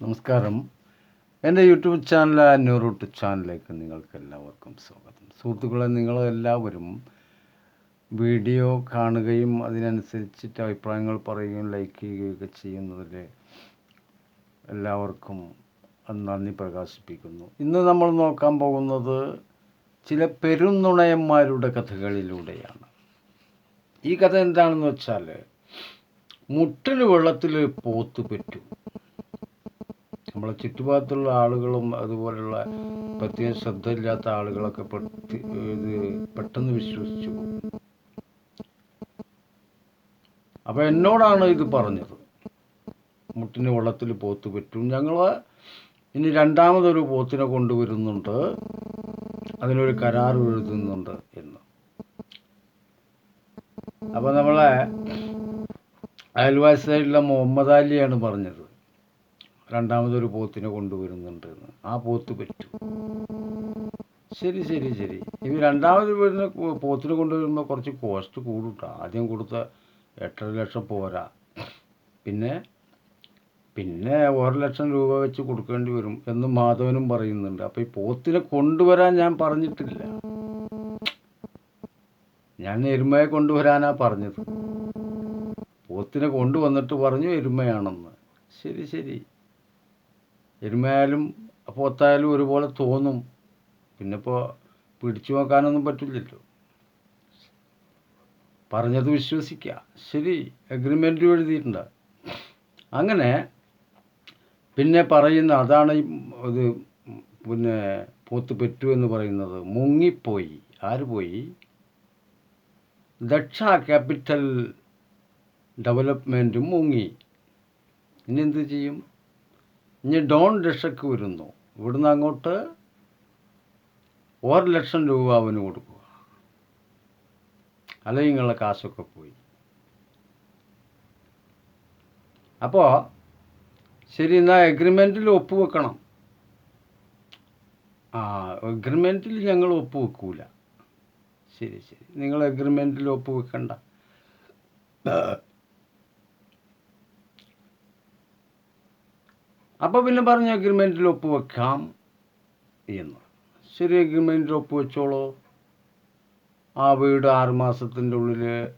നമസ്കാരം. എന്റെ YouTube channel ന്യൂറൂട്ട് ചാനലിലേക്ക് നിങ്ങൾക്ക് എല്ലാവർക്കും സ്വാഗതം. സുഹൃത്തുക്കളെ നിങ്ങളെല്ലാവരും വീഡിയോ കാണുകയും അതിനനുസരിച്ചിട്ട് അഭിപ്രായങ്ങൾ പറയുകയും ലൈക്ക് ചെയ്യുകയൊക്കെ ചെയ്യുന്നതിൽ എല്ലാവർക്കും നന്ദി പ്രകാശിപ്പിക്കുന്നു. ഇന്ന് നമ്മൾ നോക്കാൻ പോകുന്നത് ചില പെരുന്നുണയന്മാരുടെ കഥകളിലൂടെയാണ്. ഈ കഥ എന്താണെന്ന് വെച്ചാൽ മുട്ടിന് വെള്ളത്തിൽ പോത്ത് പറ്റും. നമ്മളെ ചുറ്റുഭാഗത്തുള്ള ആളുകളും അതുപോലുള്ള പ്രത്യേക ശ്രദ്ധയില്ലാത്ത ആളുകളൊക്കെ ഇത് പെട്ടെന്ന് വിശ്വസിച്ചു. അപ്പൊ എന്നോടാണ് ഇത് പറഞ്ഞത്. മുട്ടിന് വെള്ളത്തിൽ പോത്ത് പറ്റും. ഞങ്ങൾ ഇനി രണ്ടാമതൊരു പോത്തിനെ കൊണ്ടുവരുന്നുണ്ട്. അതിനൊരു കരാർ എഴുതുന്നുണ്ട് എന്ന്. അപ്പൊ നമ്മളെ അയൽവാസിയായിട്ടുള്ള മുഹമ്മദ് അലിയാണ് പറഞ്ഞത്. രണ്ടാമതൊരു പോത്തിനെ കൊണ്ടുവരുന്നുണ്ട് എന്ന്. ആ പോത്ത് പറ്റും. ശരി ശരി ശരി. ഇനി രണ്ടാമത് വരുന്ന പോത്തിന് കൊണ്ടുവരുമ്പോൾ കുറച്ച് കോസ്റ്റ് കൂടും ട്ടോ. ആദ്യം കൊടുത്ത എട്ടര ലക്ഷം പോരാ. പിന്നെ പിന്നെ ഒരു ലക്ഷം രൂപ വെച്ച് കൊടുക്കേണ്ടി വരും എന്ന് മാധവനും പറയുന്നുണ്ട്. അപ്പോൾ ഈ പോത്തിനെ കൊണ്ടുവരാൻ ഞാൻ പറഞ്ഞിട്ടില്ല. ഞാൻ എരുമയെ കൊണ്ടുവരാനാ പറഞ്ഞത്. പോത്തിനെ കൊണ്ടുവന്നിട്ട് പറഞ്ഞു എരുമയാണെന്ന്. ശരി ശരി. എരുമയായാലും പോത്തായാലും ഒരുപോലെ തോന്നും. പിന്നെ ഇപ്പോൾ പിടിച്ചു നോക്കാനൊന്നും പറ്റില്ലല്ലോ. പറഞ്ഞത് വിശ്വസിക്കുക ശരി അഗ്രിമെന്റ് എഴുതിയിട്ടുണ്ട്. അങ്ങനെ പിന്നെ പറയുന്ന അതാണ് ഈ ഇത് പിന്നെ പോത്ത് പെറ്റു എന്ന് പറയുന്നത്. മുങ്ങിപ്പോയി. ആര് പോയി? ദക്ഷ ക്യാപിറ്റൽ ഡെവലപ്മെന്റും മുങ്ങി. ഇനി എന്ത് ചെയ്യും? ഇനി ഡോൺ രക്ഷയ്ക്ക് വരുന്നു. ഇവിടുന്ന് അങ്ങോട്ട് ഒരു ലക്ഷം രൂപ അവന് കൊടുക്കുക. അല്ലെങ്കിൽ നിങ്ങളുടെ കാശൊക്കെ പോയി. അപ്പോൾ ശരി എന്നാൽ എഗ്രിമെന്റിൽ ഒപ്പുവെക്കണം. ആ എഗ്രിമെന്റിൽ ഞങ്ങൾ ഒപ്പുവെക്കൂല. ശരി ശരി. നിങ്ങൾ എഗ്രിമെന്റിൽ ഒപ്പുവെക്കണ്ട. അപ്പോൾ പിന്നെ പറഞ്ഞു അഗ്രിമെന്റിൽ ഒപ്പുവെക്കാം എന്ന്. ശരി അഗ്രിമെന്റിൽ ഒപ്പുവെച്ചോളൂ. ആ വീട് ആറ് മാസത്തിന്റെ ഉള്ളിൽ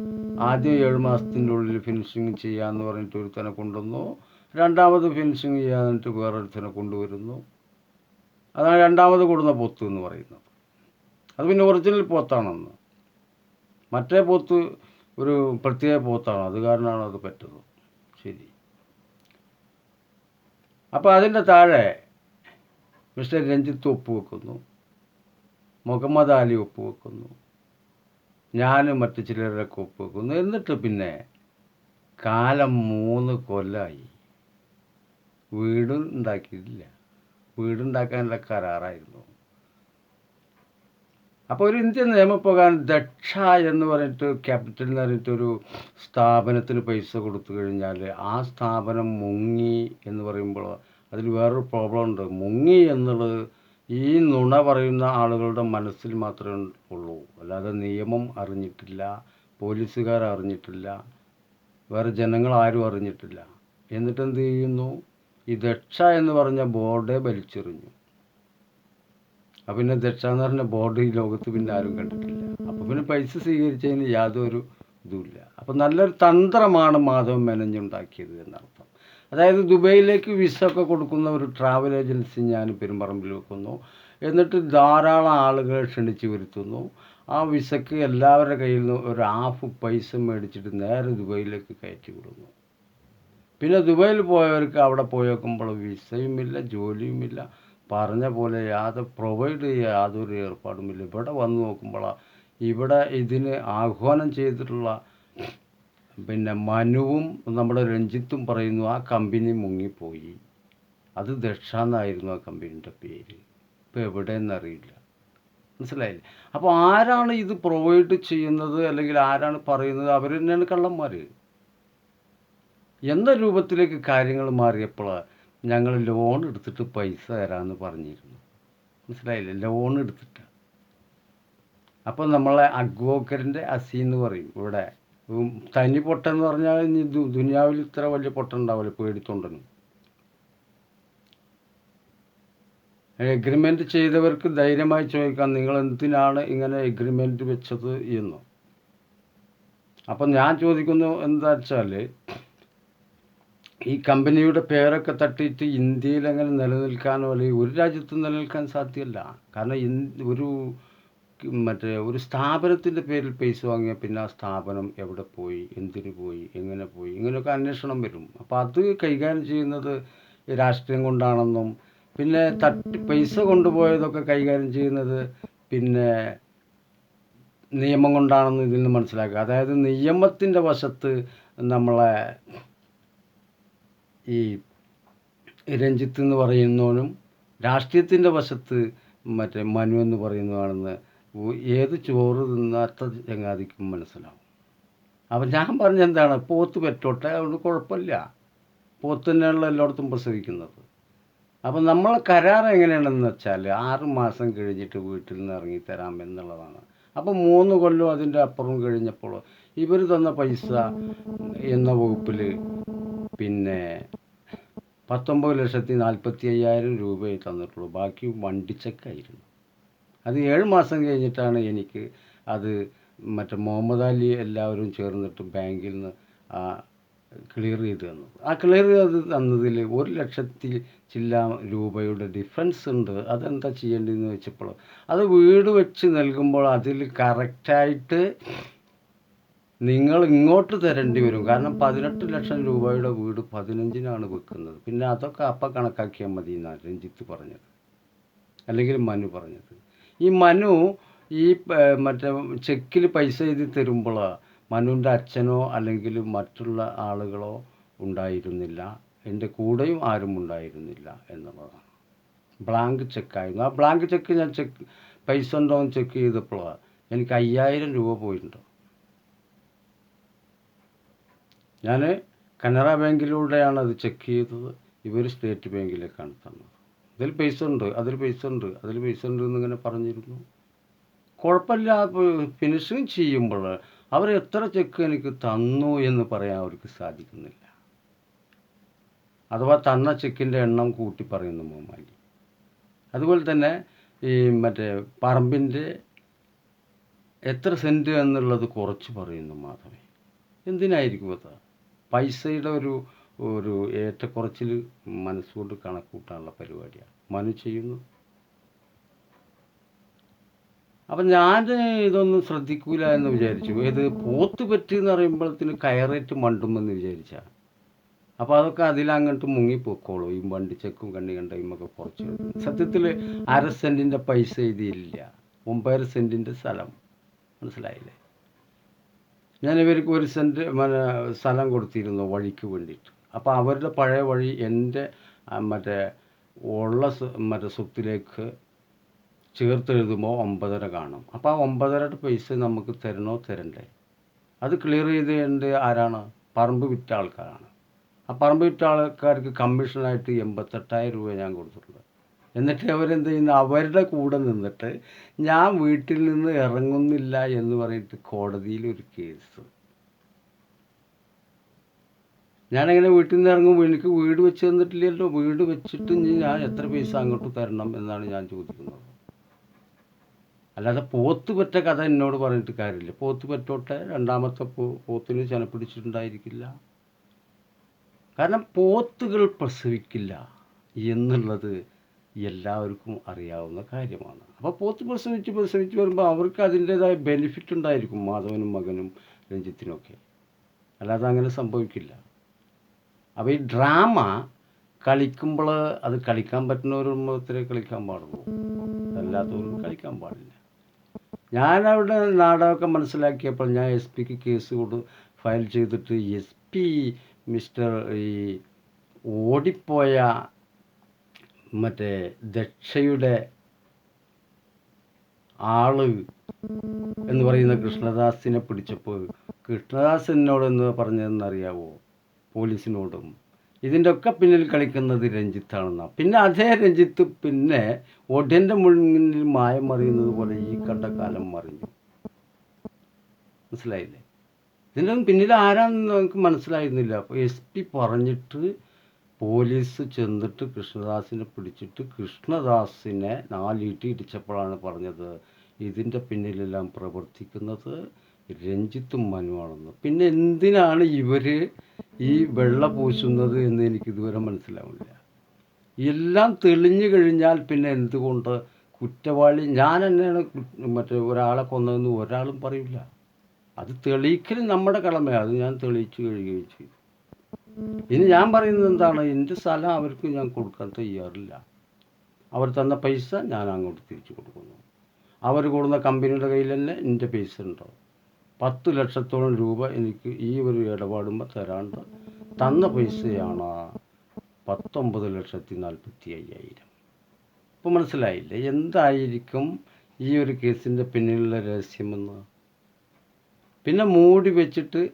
ആദ്യം ഏഴ് മാസത്തിന്റെ ഉള്ളിൽ ഫിനിഷിങ് ചെയ്യാമെന്ന് പറഞ്ഞിട്ട് ഒരുത്തനെ കൊണ്ടുവന്നു. രണ്ടാമത് ഫിനിഷിങ് ചെയ്യാന്നിട്ട് വേറൊരുത്തനെ കൊണ്ടുവരുന്നു. അതാണ് രണ്ടാമത് കൊടുന്ന പൊത്ത് എന്ന് പറയുന്നത്. അത് പിന്നെ ഒറിജിനൽ പോത്താണെന്ന്. മറ്റേ പോത്ത് ഒരു പ്രത്യേക പോത്താണ്. അത് കാരണമാണ് അത് പറ്റുന്നത്. ശരി. അപ്പോൾ അതിന്റെ താഴെ മിസ്റ്റർ രഞ്ജിത്ത് ഒപ്പുവെക്കുന്നു മുഹമ്മദ് അലി ഒപ്പുവെക്കുന്നു ഞാനും മറ്റു ചിലരൊക്കെ ഒപ്പുവെക്കുന്നു എന്നിട്ട് പിന്നെ കാലം മൂന്ന് കൊല്ലമായി വീടും ഉണ്ടാക്കിയിട്ടില്ല വീടുണ്ടാക്കാനുള്ള കരാറായിരുന്നു. അപ്പോൾ ഒരു ഇന്ത്യൻ നിയമപ്രകാരം ദക്ഷ എന്ന് പറഞ്ഞിട്ട് ക്യാപിറ്റൽ എന്ന് പറഞ്ഞിട്ട് ഒരു സ്ഥാപനത്തിന് പൈസ കൊടുത്തു കഴിഞ്ഞാൽ ആ സ്ഥാപനം മുങ്ങി എന്ന് പറയുമ്പോൾ അതിൽ വേറൊരു പ്രോബ്ലം ഉണ്ട്. മുങ്ങി എന്നുള്ളത് ഈ നുണ പറയുന്ന ആളുകളുടെ മനസ്സിൽ മാത്രമേ ഉള്ളൂ. അല്ലാതെ നിയമം അറിഞ്ഞിട്ടില്ല പോലീസുകാർ അറിഞ്ഞിട്ടില്ല വേറെ ജനങ്ങൾ ആരും അറിഞ്ഞിട്ടില്ല. എന്നിട്ട് എന്ത് ചെയ്യുന്നു? ഈ ദക്ഷ എന്ന് പറഞ്ഞ ബോർഡെ വലിച്ചെറിഞ്ഞു. അപ്പം പിന്നെ ദക്ഷ പറഞ്ഞ ബോർഡ് ഈ ലോകത്ത് പിന്നെ ആരും കണ്ടിട്ടില്ല. അപ്പം പിന്നെ പൈസ സ്വീകരിച്ചതിന് യാതൊരു ഇതുമില്ല. അപ്പം നല്ലൊരു തന്ത്രമാണ് മാധവൻ മെനഞ്ഞുണ്ടാക്കിയത് എന്നർത്ഥം. അതായത് ദുബൈയിലേക്ക് വിസ ഒക്കെ കൊടുക്കുന്ന ഒരു ട്രാവൽ ഏജൻസി ഞാൻ പെരുമ്പറമ്പിൽ വെക്കുന്നു. എന്നിട്ട് ധാരാളം ആളുകളെ ക്ഷണിച്ച് വരുത്തുന്നു. ആ വിസക്ക് എല്ലാവരുടെ കയ്യിൽ നിന്ന് ഒരു ഹാഫ് പൈസ മേടിച്ചിട്ട് നേരെ ദുബൈയിലേക്ക് കയറ്റി വിടുന്നു. പിന്നെ ദുബൈയിൽ പോയവർക്ക് അവിടെ പോയി വിസയുമില്ല ജോലിയുമില്ല പറഞ്ഞ പോലെ യാതൊരു പ്രൊവൈഡ് ചെയ്യുക യാതൊരു ഏർപ്പാടുമില്ല. ഇവിടെ വന്ന് നോക്കുമ്പോൾ ഇവിടെ ഇതിന് ആഹ്വാനം ചെയ്തിട്ടുള്ള പിന്നെ മനുവും നമ്മുടെ രഞ്ജിത്തും പറയുന്നു ആ കമ്പനി മുങ്ങിപ്പോയി. അത് ദക്ഷ എന്നായിരുന്നു ആ കമ്പനീന്റെ പേര്. ഇപ്പോൾ എവിടെയെന്നറിയില്ല മനസ്സിലായില്ലേ? അപ്പോൾ ആരാണ് ഇത് പ്രൊവൈഡ് ചെയ്യുന്നത്? അല്ലെങ്കിൽ ആരാണ് പറയുന്നത്? അവർ തന്നെയാണ് കള്ളന്മാർ എന്ന രൂപത്തിലേക്ക് കാര്യങ്ങൾ മാറിയപ്പോൾ ഞങ്ങൾ ലോൺ എടുത്തിട്ട് പൈസ തരാമെന്ന് പറഞ്ഞിരുന്നു. മനസ്സിലായില്ല? ലോൺ എടുത്തിട്ട്. അപ്പോൾ നമ്മളെ അഡ്വോക്കറ്റിന്റെ അസി എന്ന് പറയും ഇവിടെ. തനി പൊട്ടെന്ന് പറഞ്ഞാൽ ഇനി ദുനിയാവിൽ ഇത്ര വലിയ പൊട്ടുണ്ടാവില്ല പേടിത്തൊണ്ടെന്ന്. എഗ്രിമെന്റ് ചെയ്തവർക്ക് ധൈര്യമായി ചോദിക്കാം നിങ്ങൾ എന്തിനാണ് ഇങ്ങനെ എഗ്രിമെന്റ് വെച്ചത്? എന്ന്. അപ്പം ഞാൻ ചോദിക്കുന്നു എന്താ വെച്ചാൽ ഈ കമ്പനിയുടെ പേരൊക്കെ തട്ടിയിട്ട് ഇന്ത്യയിൽ അങ്ങനെ നിലനിൽക്കാനോ അല്ലെങ്കിൽ ഒരു രാജ്യത്തും നിലനിൽക്കാൻ സാധ്യമല്ല കാരണം ഒരു മറ്റേ ഒരു സ്ഥാപനത്തിന്റെ പേരിൽ പൈസ വാങ്ങിയാൽ പിന്നെ ആ സ്ഥാപനം എവിടെ പോയി എന്തിനു പോയി എങ്ങനെ പോയി ഇങ്ങനെയൊക്കെ അന്വേഷണം വരും. അപ്പോൾ അത് കൈകാര്യം ചെയ്യുന്നത് രാഷ്ട്രീയം കൊണ്ടാണെന്നും പിന്നെ തട്ടി പൈസ കൊണ്ടുപോയതൊക്കെ കൈകാര്യം ചെയ്യുന്നത് പിന്നെ നിയമം കൊണ്ടാണെന്ന് ഇതിൽ നിന്ന് മനസ്സിലാക്കുക. അതായത് നിയമത്തിന്റെ വശത്ത് നമ്മളെ ഈ രഞ്ജിത്ത് എന്ന് പറയുന്നവനും രാഷ്ട്രീയത്തിന്റെ വശത്ത് മറ്റേ മനു എന്ന് പറയുന്നതാണെന്ന് ഏത് ചോറ് തിന്നാത്ത ചങ്ങാതിക്കും മനസ്സിലാവും. അപ്പം ഞാൻ പറഞ്ഞ എന്താണ്? പോത്ത് പെറ്റോട്ടെ അതുകൊണ്ട് കുഴപ്പമില്ല. പോത്ത് തന്നെയാണല്ലോ എല്ലായിടത്തും പ്രസവിക്കുന്നത്. അപ്പം നമ്മൾ കരാർ എങ്ങനെയാണെന്ന് വെച്ചാൽ ആറ് മാസം കഴിഞ്ഞിട്ട് വീട്ടിൽ നിന്ന് ഇറങ്ങിത്തരാം എന്നുള്ളതാണ്. അപ്പം മൂന്ന് കൊല്ലം അതിന്റെ അപ്പുറം കഴിഞ്ഞപ്പോൾ ഇവർ തന്ന പൈസ എന്ന വകുപ്പിൽ പിന്നെ പത്തൊമ്പത് ലക്ഷത്തി നാൽപ്പത്തി അയ്യായിരം രൂപയെ തന്നിട്ടുള്ളൂ. ബാക്കി വണ്ടിച്ചക്കായിരുന്നു അത് ഏഴ് മാസം കഴിഞ്ഞിട്ടാണ് എനിക്ക് അത് മറ്റേ മുഹമ്മദ് അലി എല്ലാവരും ചേർന്നിട്ട് ബാങ്കിൽ നിന്ന് ആ ക്ലിയർ ചെയ്ത് തന്നത്. ആ ക്ലിയർ ചെയ്ത് തന്നതിൽ ഒരു ലക്ഷത്തി ചില്ല രൂപയുടെ ഡിഫറൻസ് ഉണ്ട്. അതെന്താ ചെയ്യേണ്ടതെന്ന് വെച്ചപ്പോൾ അത് വീട് വെച്ച് നൽകുമ്പോൾ അതിൽ കറക്റ്റായിട്ട് നിങ്ങൾ ഇങ്ങോട്ട് തരേണ്ടി വരും. കാരണം പതിനെട്ട് ലക്ഷം രൂപയുടെ വീട് പതിനഞ്ചിനാണ് വെക്കുന്നത്. പിന്നെ അതൊക്കെ അപ്പം കണക്കാക്കിയാൽ മതി എന്നാണ് രഞ്ജിത്ത് പറഞ്ഞത്. അല്ലെങ്കിൽ മനു പറഞ്ഞത്. ഈ മനു ഈ മറ്റേ ചെക്കിൽ പൈസ എഴുതി തരുമ്പോൾ മനുവിന്റെ അച്ഛനോ അല്ലെങ്കിൽ മറ്റുള്ള ആളുകളോ ഉണ്ടായിരുന്നില്ല. എന്റെ കൂടെയും ആരും ഉണ്ടായിരുന്നില്ല എന്നുള്ളതാണ്. ബ്ലാങ്ക് ചെക്കായിരുന്നു. ആ ബ്ലാങ്ക് ചെക്ക് ഞാൻ ചെക്ക് പൈസ ഉണ്ടോ എന്ന് ചെക്ക് ചെയ്തപ്പോൾ എനിക്ക് അയ്യായിരം രൂപ പോയിട്ടുണ്ട്. ഞാൻ കനറ ബാങ്കിലൂടെയാണ് അത് ചെക്ക് ചെയ്തത്. ഇവർ സ്റ്റേറ്റ് ബാങ്കിലേക്കാണ് തന്നത്. ഇതിൽ പൈസ ഉണ്ട് അതിൽ പൈസ ഉണ്ട് അതിൽ പൈസ ഉണ്ട് എന്നിങ്ങനെ പറഞ്ഞിരുന്നു. കുഴപ്പമില്ല ഫിനിഷിങ് ചെയ്യുമ്പോൾ അവർ എത്ര ചെക്ക് എനിക്ക് തന്നു എന്ന് പറയാൻ അവർക്ക് സാധിക്കുന്നില്ല. അഥവാ തന്ന ചെക്കിന്റെ എണ്ണം കൂട്ടി പറയുന്നു മോമാലി. അതുപോലെ തന്നെ ഈ മറ്റേ പറമ്പിന്റെ എത്ര സെന്റ് എന്നുള്ളത് കുറച്ച് പറയുന്നു മാധവേ. എന്തിനായിരിക്കും അത്? പൈസയുടെ ഒരു ഒരു ഏറ്റക്കുറച്ചിൽ മനസ്സുകൊണ്ട് കണക്കൂട്ടാനുള്ള പരിപാടിയാണ്. മനു ചെയ്യുന്നു. അപ്പം ഞാൻ ഇതൊന്നും ശ്രദ്ധിക്കൂല എന്ന് വിചാരിച്ചു. ഇത് പോത്ത് പറ്റി എന്ന് പറയുമ്പോഴത്തേന് കയറേറ്റ് മണ്ടുമെന്ന് വിചാരിച്ച. അപ്പോൾ അതൊക്കെ അതിലങ്ങോട്ട് മുങ്ങിപ്പോക്കോളൂ. ഈ വണ്ടി ചെക്കും കണ്ണി കണ്ടയും ഒക്കെ കുറച്ച് സത്യത്തിൽ അര സെന്റിന്റെ പൈസ ഇതില്ല ഒമ്പതര സെന്റിന്റെ സ്ഥലം. മനസ്സിലായില്ലേ? ഞാൻ ഇവർക്ക് ഒരു സെന്റ് മറ്റേ സ്ഥലം കൊടുത്തിരുന്നു വഴിക്ക് വേണ്ടിയിട്ട്. അപ്പോൾ അവരുടെ പഴയ വഴി എന്റെ മറ്റേ ഉള്ള മറ്റേ സ്വത്തിലേക്ക് ചേർത്തെഴുതുമ്പോൾ ഒമ്പതര കാണും. അപ്പോൾ ആ ഒമ്പതരയുടെ പൈസ നമുക്ക് തരണോ തരണ്ടേ? അത് ക്ലിയർ ചെയ്ത് എന്റെ ആരാണ്? പറമ്പ് വിറ്റ ആൾക്കാരാണ്. ആ പറമ്പ് വിറ്റ ആൾക്കാർക്ക് കമ്മീഷനായിട്ട് എൺപത്തെട്ടായിരം രൂപ ഞാൻ കൊടുത്തിട്ടുള്ളത് എന്നിട്ട് അവരെന്ത് ചെയ്യുന്നു? അവരുടെ കൂടെ നിന്നിട്ട് ഞാൻ വീട്ടിൽ നിന്ന് ഇറങ്ങുന്നില്ല എന്ന് പറഞ്ഞിട്ട് കോടതിയിൽ ഒരു കേസ്. ഞാനെങ്ങനെ വീട്ടിൽ നിന്ന് ഇറങ്ങുമ്പോൾ എനിക്ക് വീട് വെച്ച് തന്നിട്ടില്ലല്ലോ. വീട് വെച്ചിട്ട് ഞാൻ എത്ര പൈസ അങ്ങോട്ട് തരണം എന്നാണ് ഞാൻ ചോദിക്കുന്നത്. അല്ലാതെ പോത്ത് പറ്റ കഥ എന്നോട് പറഞ്ഞിട്ട് കാര്യമില്ല. പോത്ത് പറ്റോട്ടെ രണ്ടാമത്തെ പോ പോത്തിന് ചെന പിടിച്ചിട്ടുണ്ടായിരിക്കില്ല കാരണം പോത്തുകൾ പ്രസവിക്കില്ല എന്നുള്ളത് എല്ലാവർക്കും അറിയാവുന്ന കാര്യമാണ്. അപ്പോൾ പോത്ത് പ്രസവിച്ച് പ്രസവിച്ച് വരുമ്പോൾ അവർക്ക് അതിന്റേതായ ബെനിഫിറ്റ് ഉണ്ടായിരിക്കും മാധവനും മകനും രഞ്ജിത്തിനൊക്കെ. അല്ലാതെ അങ്ങനെ സംഭവിക്കില്ല. അപ്പോൾ ഈ ഡ്രാമ കളിക്കുമ്പോൾ അത് കളിക്കാൻ പറ്റുന്നവരും മാത്രമേ കളിക്കാൻ പാടുള്ളൂ. അല്ലാത്തവരും കളിക്കാൻ പാടില്ല. ഞാൻ അവിടെ നാടകമൊക്കെ മനസ്സിലാക്കിയപ്പോൾ ഞാൻ എസ് പിക്ക് കേസ് കൊടു ഫയൽ ചെയ്തിട്ട് എസ് പി മിസ്റ്റർ ഈ ഓടിപ്പോയ മറ്റേ ദക്ഷയുടെ ആൾ എന്ന് പറയുന്ന കൃഷ്ണദാസിനെ പിടിച്ചപ്പോൾ കൃഷ്ണദാസ് എന്നോട് എന്ന് പറഞ്ഞതെന്നറിയാവോ? പോലീസിനോടും. ഇതിന്റെ ഒക്കെ പിന്നിൽ കളിക്കുന്നത് രഞ്ജിത്താണെന്ന. പിന്നെ അതേ രഞ്ജിത്ത് പിന്നെ ഒടിയന്റെ മുന്നിൽ മായം മറിയുന്നത് പോലെ ഈ കണ്ട കാലം മറിഞ്ഞു. മനസ്സിലായില്ലേ? ഇതിന്റെ പിന്നിൽ ആരാണെന്ന് നമുക്ക് മനസ്സിലായിരുന്നില്ല. അപ്പോൾ എസ് പി പറഞ്ഞിട്ട് പോലീസ് ചെന്നിട്ട് കൃഷ്ണദാസിനെ പിടിച്ചിട്ട് കൃഷ്ണദാസിനെ നാലീട്ടി ഇടിച്ചപ്പോഴാണ് പറഞ്ഞത്. ഇതിന്റെ പിന്നിലെല്ലാം പ്രവർത്തിക്കുന്നത് രഞ്ജിത്തും മനുവാണെന്ന്. പിന്നെ എന്തിനാണ് ഇവർ ഈ വെള്ള പൂശുന്നത് എന്ന് എനിക്ക് ഇതുവരെ മനസ്സിലാവില്ല എല്ലാം തെളിഞ്ഞു കഴിഞ്ഞാൽ പിന്നെ എന്തുകൊണ്ട് കുറ്റവാളി ഞാൻ തന്നെയാണ് മറ്റേ ഒരാളെ കൊന്നതെന്ന് ഒരാളും പറയില്ല. അത് തെളിയിക്കൽ നമ്മുടെ കടമയാണ്. അത് ഞാൻ തെളിയിച്ചു കഴിയുകയും ചെയ്തു. ഇനി ഞാൻ പറയുന്നത് എന്താണ്? എന്റെ സ്ഥലം അവർക്ക് ഞാൻ കൊടുക്കാൻ തയ്യാറില്ല. അവർ തന്ന പൈസ ഞാൻ അങ്ങോട്ട് തിരിച്ചു കൊടുക്കുന്നു. അവർ കൂടുന്ന കമ്പനിയുടെ കയ്യിൽ തന്നെ എന്റെ പൈസ ഉണ്ടാവും പത്ത് ലക്ഷത്തോളം രൂപ എനിക്ക് ഈ ഒരു ഇടപാടുമ്പോൾ തരാണ്ട് തന്ന പൈസയാണ് പത്തൊമ്പത് ലക്ഷത്തി നാൽപ്പത്തി അയ്യായിരം. ഇപ്പം മനസ്സിലായില്ലേ? എന്തായിരിക്കും ഈ ഒരു കേസിന്റെ പിന്നിലുള്ള രഹസ്യമെന്ന്? പിന്നെ മൂടി വെച്ചിട്ട്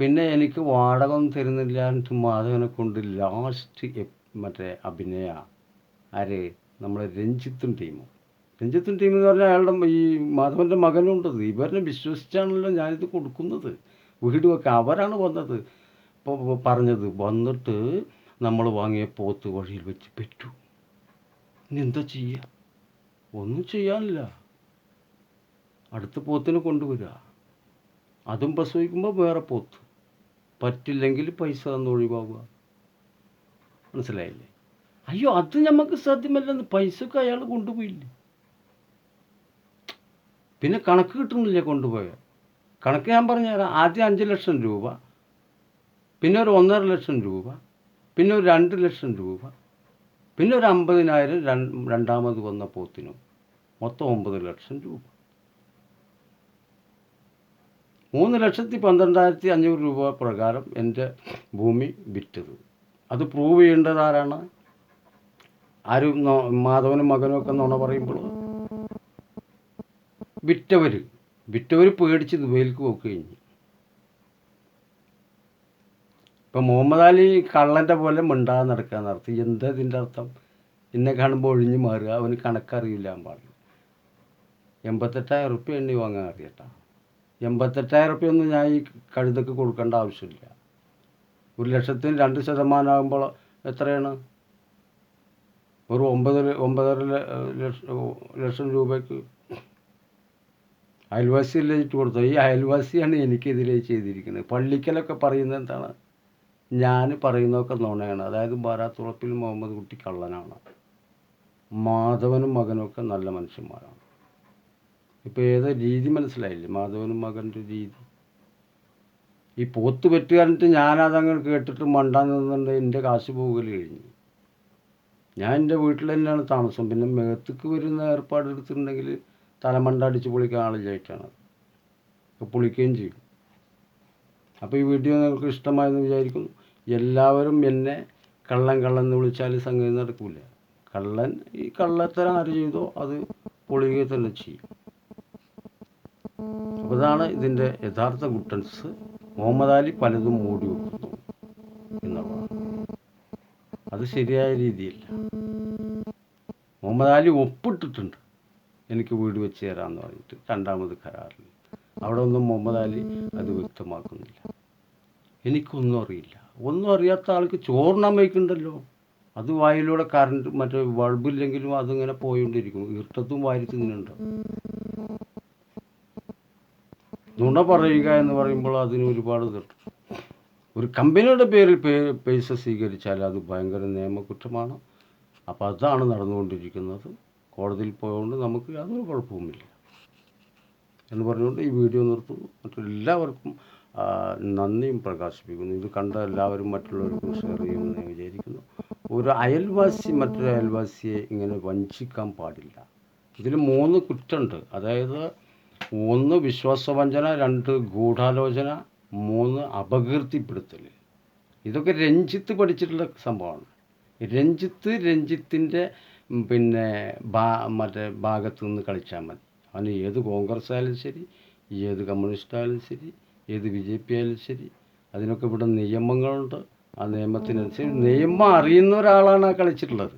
പിന്നെ എനിക്ക് വാടക തരുന്നില്ല മാധവനെ കൊണ്ട് ലാസ്റ്റ് മറ്റേ അഭിനയ ആര്? നമ്മളെ രഞ്ജിത്തും ടീമും രഞ്ജിത്തും ടീം എന്ന് പറഞ്ഞാൽ അയാളുടെ ഈ മാധവന്റെ മകനുണ്ടത് ഇവരെ വിശ്വസിച്ചാണല്ലോ ഞാനിത് കൊടുക്കുന്നത്. വീട് വെക്കാൻ അവരാണ് വന്നത്. ഇപ്പോൾ പറഞ്ഞത് വന്നിട്ട് നമ്മൾ വാങ്ങിയ പോത്ത് വഴിയിൽ വെച്ച് പെറ്റു. ഇനി എന്താ ചെയ്യുക ഒന്നും ചെയ്യാനില്ല. അടുത്ത പോത്തിനെ കൊണ്ടുവരിക അതും പ്രസവിക്കുമ്പോൾ വേറെ പോത്ത്. പറ്റില്ലെങ്കിൽ പൈസ തന്ന് ഒഴിവാകുക മനസ്സിലായില്ലേ? അയ്യോ അത് നമുക്ക് സാധ്യമല്ലെന്ന് പൈസക്ക് അയാൾ കൊണ്ടുപോയില്ലേ? പിന്നെ കണക്ക് കിട്ടുന്നില്ല കൊണ്ടുപോയ കണക്ക് ഞാൻ പറഞ്ഞുതരാം. ആദ്യം അഞ്ച് ലക്ഷം രൂപ പിന്നെ ഒരു ഒന്നര ലക്ഷം രൂപ പിന്നെ ഒരു രണ്ട് ലക്ഷം രൂപ പിന്നെ ഒരു അമ്പതിനായിരം രണ്ട് രണ്ടാമത് വന്ന പോത്തിനും മൊത്തം ഒമ്പത് ലക്ഷം രൂപ. മൂന്ന് ലക്ഷത്തി പന്ത്രണ്ടായിരത്തി അഞ്ഞൂറ് രൂപ പ്രകാരം എന്റെ ഭൂമി വിറ്റത്. അത് പ്രൂവ് ചെയ്യേണ്ടത് ആരാണ്? ആരും മാധവനും മകനും ഒക്കെ നുണ പറയുമ്പോൾ വിറ്റവർ വിറ്റവർ പേടിച്ച് ദുബൈയിലേക്ക് പോക്ക് കഴിഞ്ഞു. ഇപ്പം മുഹമ്മദ് അലി കള്ളന്റെ പോലെ മിണ്ടാതെ നടക്കാന്ന് അർത്ഥം. എന്താ ഇതിന്റെ അർത്ഥം? എന്നെ കാണുമ്പോൾ ഒഴിഞ്ഞു മാറുക. അവന് കണക്കറിയില്ല പാടില്ല എൺപത്തെട്ടായിരം റുപ്യ എണ്ണി വാങ്ങാൻ അറിയട്ടാ. എൺപത്തെട്ടായിരം റുപ്യ ഒന്നും ഞാൻ ഈ കഴുതക്ക് കൊടുക്കേണ്ട ആവശ്യമില്ല. ഒരു ലക്ഷത്തിന് രണ്ട് ആകുമ്പോൾ എത്രയാണ്? ഒരു ഒമ്പത് ഒമ്പതര ലക്ഷം രൂപയ്ക്ക് അയൽവാസിയല്ലേ ഇട്ട് കൊടുത്തത്? ഈ അയൽവാസിയാണ് എനിക്കെതിരെ ചെയ്തിരിക്കുന്നത്. പള്ളിക്കലൊക്കെ പറയുന്നത് എന്താണ്? ഞാൻ പറയുന്നതൊക്കെ നുണയാണ്. അതായത് ബാരാത്തുറപ്പിൽ മുഹമ്മദ് കുട്ടി കള്ളനാണ്. മാധവനും മകനും ഒക്കെ നല്ല മനുഷ്യന്മാരാണ്. ഇപ്പോൾ ഏതാ രീതി മനസ്സിലായില്ലേ? മാധവനും മകന്റെ രീതി. ഈ പോത്ത് പറ്റുകാരനിട്ട് ഞാനതങ്ങനെ കേട്ടിട്ട് മണ്ടാൻ നിന്നുണ്ട് എന്റെ കാശ് പോകൽ കഴിഞ്ഞു. ഞാൻ എന്റെ വീട്ടിൽ തന്നെയാണ് താമസം. പിന്നെ മേത്തേക്ക് വരുന്ന ഏർപ്പാട് എടുത്തിട്ടുണ്ടെങ്കിൽ തലമണ്ട അടിച്ച് പൊളിക്കാൻ ആളില്ലായിട്ടാണ് പൊളിക്കുകയും ചെയ്യും. അപ്പോൾ ഈ വീഡിയോ നിങ്ങൾക്ക് ഇഷ്ടമായെന്ന് വിചാരിക്കുന്നു. എല്ലാവരും എന്നെ കള്ളൻ കള്ളൻ എന്ന് വിളിച്ചാൽ സംഗതി നടക്കില്ല കള്ളൻ ഈ കള്ളത്തരം ആര് ചെയ്തോ അത് പൊളിയുക തന്നെ ചെയ്യും. അപ്പോൾ ഇതാണ് ഇതിന്റെ യഥാർത്ഥ ഗുട്ടൻസ്. മുഹമ്മദ് അലി പലതും മൂടി വെക്കുന്നു എന്നുള്ളതാണ്. അത് ശരിയായ രീതിയില്ല. മുഹമ്മദ് അലി ഒപ്പിട്ടിട്ടുണ്ട്. എനിക്ക് വീട് വെച്ച് തരാമെന്ന് പറഞ്ഞിട്ട് രണ്ടാമത് കരാറിൽ അവിടെ ഒന്നും മുഹമ്മദ് അലി അത് വ്യക്തമാക്കുന്നില്ല. എനിക്കൊന്നും അറിയില്ല. ഒന്നും അറിയാത്ത ആൾക്ക് ചോറിനാൻ വയ്ക്കുന്നുണ്ടല്ലോ അത് വായിലൂടെ കറണ്ട് മറ്റേ ബൾബില്ലെങ്കിലും അതിങ്ങനെ പോയിക്കൊണ്ടിരിക്കും ഇരുട്ടത്തും വാരി തിന്നുന്നുണ്ട് നുണ പറയുക എന്ന് പറയുമ്പോൾ അതിന് ഒരുപാട് ഇതുണ്ട് ഒരു കമ്പനിയുടെ പേരിൽ പൈസ സ്വീകരിച്ചാൽ അത് ഭയങ്കര നിയമകുറ്റമാണ്. അപ്പോൾ അതാണ് നടന്നുകൊണ്ടിരിക്കുന്നത്. കോടതിയിൽ പോയതുകൊണ്ട് നമുക്ക് യാതൊരു കുഴപ്പവുമില്ല. എന്ന് പറഞ്ഞുകൊണ്ട് ഈ വീഡിയോ നിർത്തുന്നു. മറ്റെല്ലാവർക്കും നന്ദിയും പ്രകാശിപ്പിക്കുന്നു. ഇത് കണ്ട എല്ലാവരും മറ്റുള്ളവർക്കും ഷെയർ ചെയ്യുമെന്ന് വിചാരിക്കുന്നു. ഒരു അയൽവാസി മറ്റൊരു അയൽവാസിയെ ഇങ്ങനെ വഞ്ചിക്കാൻ പാടില്ല. ഇതിൽ മൂന്ന് കുറ്റമുണ്ട്. അതായത് ഒന്ന് വിശ്വാസവഞ്ചന രണ്ട് ഗൂഢാലോചന മൂന്ന് അപകീർത്തിപ്പെടുത്തൽ ഇതൊക്കെ രഞ്ജിത്ത് പഠിച്ചിട്ടുള്ള സംഭവമാണ്. രഞ്ജിത്ത് രഞ്ജിത്തിന്റെ പിന്നെ ഭാ മറ്റേ ഭാഗത്തു നിന്ന് കളിച്ചാൽ മതി. അവന് ഏത് കോൺഗ്രസ് ആയാലും ശരി ഏത് കമ്മ്യൂണിസ്റ്റ് ആയാലും ശരി ഏത് ബി ജെ പി ആയാലും ശരി അതിനൊക്കെ ഇവിടെ നിയമങ്ങളുണ്ട്. ആ നിയമത്തിനനുസരിച്ച് നിയമം അറിയുന്ന ഒരാളാണ് ആ കളിച്ചിട്ടുള്ളത്.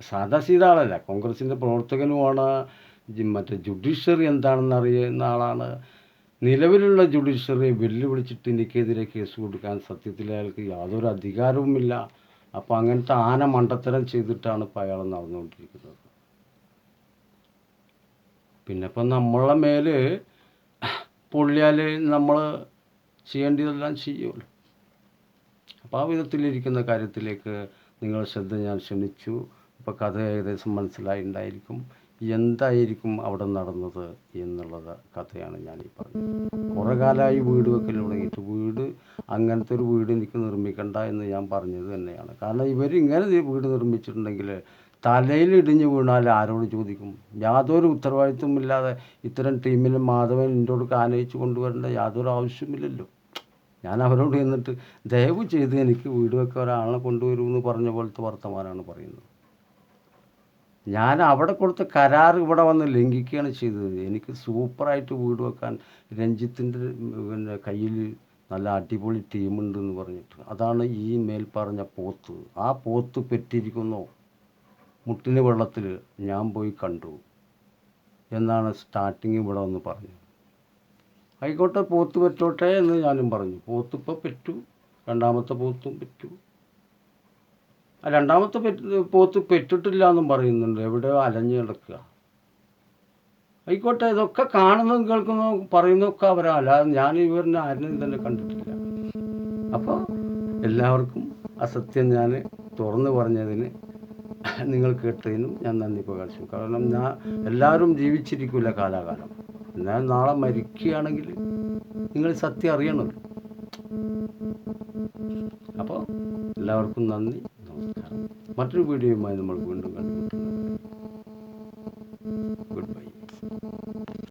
സാധാ സീതാളല്ല. കോൺഗ്രസിന്റെ പ്രവർത്തകനുമാണ് മറ്റേ ജുഡീഷ്യറി എന്താണെന്ന് അറിയുന്ന ആളാണ്. നിലവിലുള്ള ജുഡീഷ്യറിയെ വെല്ലുവിളിച്ചിട്ട് എനിക്കെതിരെ കേസ് കൊടുക്കാൻ സത്യത്തിൽ അയാൾക്ക് യാതൊരു അധികാരവുമില്ല. അപ്പോൾ അങ്ങനത്തെ ആന മണ്ടത്തരം ചെയ്തിട്ടാണ് ഇപ്പോൾ അയാൾ നടന്നുകൊണ്ടിരിക്കുന്നത്. പിന്നെ ഇപ്പം നമ്മളെ മേൽ പൊള്ളിയാൽ നമ്മൾ ചെയ്യേണ്ടതെല്ലാം ചെയ്യുമല്ലോ. അപ്പോൾ ആ വിധത്തിലിരിക്കുന്ന കാര്യത്തിലേക്ക് നിങ്ങൾ ശ്രദ്ധ ഞാൻ ക്ഷണിച്ചു. ഇപ്പോൾ കഥ ഏകദേശം മനസ്സിലായിട്ടുണ്ടായിരിക്കും എന്തായിരിക്കും അവിടെ നടന്നത് എന്നുള്ളത് കഥയാണ് ഈ പറഞ്ഞത്. കുറേ കാലമായി വീട് വെക്കൽ തുടങ്ങിയിട്ട് വീട് അങ്ങനത്തെ ഒരു വീട് എനിക്ക് നിർമ്മിക്കണ്ട എന്ന് ഞാൻ പറഞ്ഞത് തന്നെയാണ്. കാരണം ഇവർ ഇങ്ങനെ വീട് നിർമ്മിച്ചിട്ടുണ്ടെങ്കിൽ തലയിൽ ഇടിഞ്ഞു വീണാൽ ആരോട് ചോദിക്കും? യാതൊരു ഉത്തരവാദിത്വം ഇല്ലാതെ ഇത്തരം ടീമിൽ മാധവൻ എന്റെ ആനയിച്ച് കൊണ്ടുവരേണ്ട യാതൊരു ആവശ്യമില്ലല്ലോ. ഞാൻ അവരോട് എന്നിട്ട് ദയവ് ചെയ്ത് എനിക്ക് വീട് വെക്കാൻ ഒരാളെ കൊണ്ടുവരുമെന്ന് പറഞ്ഞ പോലത്തെ വർത്തമാനമാണ് പറയുന്നത്. ഞാൻ അവിടെ കൊടുത്ത കരാർ ഇവിടെ വന്ന് ലംഘിക്കുകയാണ് ചെയ്തത്. എനിക്ക് സൂപ്പറായിട്ട് വീട് വെക്കാൻ രഞ്ജിത്തിന്റെ പിന്നെ കയ്യിൽ നല്ല അടിപൊളി ടീമുണ്ട് എന്ന് പറഞ്ഞിട്ട്. അതാണ് ഈ മേൽ പറഞ്ഞ പോത്ത്. ആ പോത്ത് പെറ്റിരിക്കുന്നു. മുട്ടിന് വെള്ളത്തിൽ ഞാൻ പോയി കണ്ടു എന്നാണ് സ്റ്റാർട്ടിങ് ഇവിടെ വന്ന് പറഞ്ഞത്. ആയിക്കോട്ടെ പോത്ത് പെറ്റോട്ടെ എന്ന് ഞാനും പറഞ്ഞു. പോത്തിപ്പോൾ പെറ്റു. രണ്ടാമത്തെ പോത്തും പെറ്റു. രണ്ടാമത്തെ പെറ്റ് പോത്ത് പെറ്റിട്ടില്ല എന്നും പറയുന്നുണ്ട്. എവിടെയോ അലഞ്ഞു കിടക്കുക. ആയിക്കോട്ടെ ഇതൊക്കെ കാണുന്നതും കേൾക്കുന്നതും പറയുന്നതൊക്കെ അവരാ. അല്ലാതെ ഞാൻ ഇവരിനെ ആരും തന്നെ കണ്ടിട്ടില്ല. അപ്പോൾ എല്ലാവർക്കും അസത്യം ഞാൻ തുറന്നു പറഞ്ഞതിന് നിങ്ങൾ കേട്ടതിനും ഞാൻ നന്ദി പ്രകാശിക്കും കാരണം ഞാൻ എല്ലാവരും ജീവിച്ചിരിക്കില്ല കാലാകാലം. ഞാൻ നാളെ മരിക്കുകയാണെങ്കിൽ നിങ്ങൾ സത്യം അറിയണമല്ലോ. അപ്പോൾ എല്ലാവർക്കും നന്ദി. മറ്റൊരു വീഡിയോയുമായി നമ്മൾ വീണ്ടും ബൈ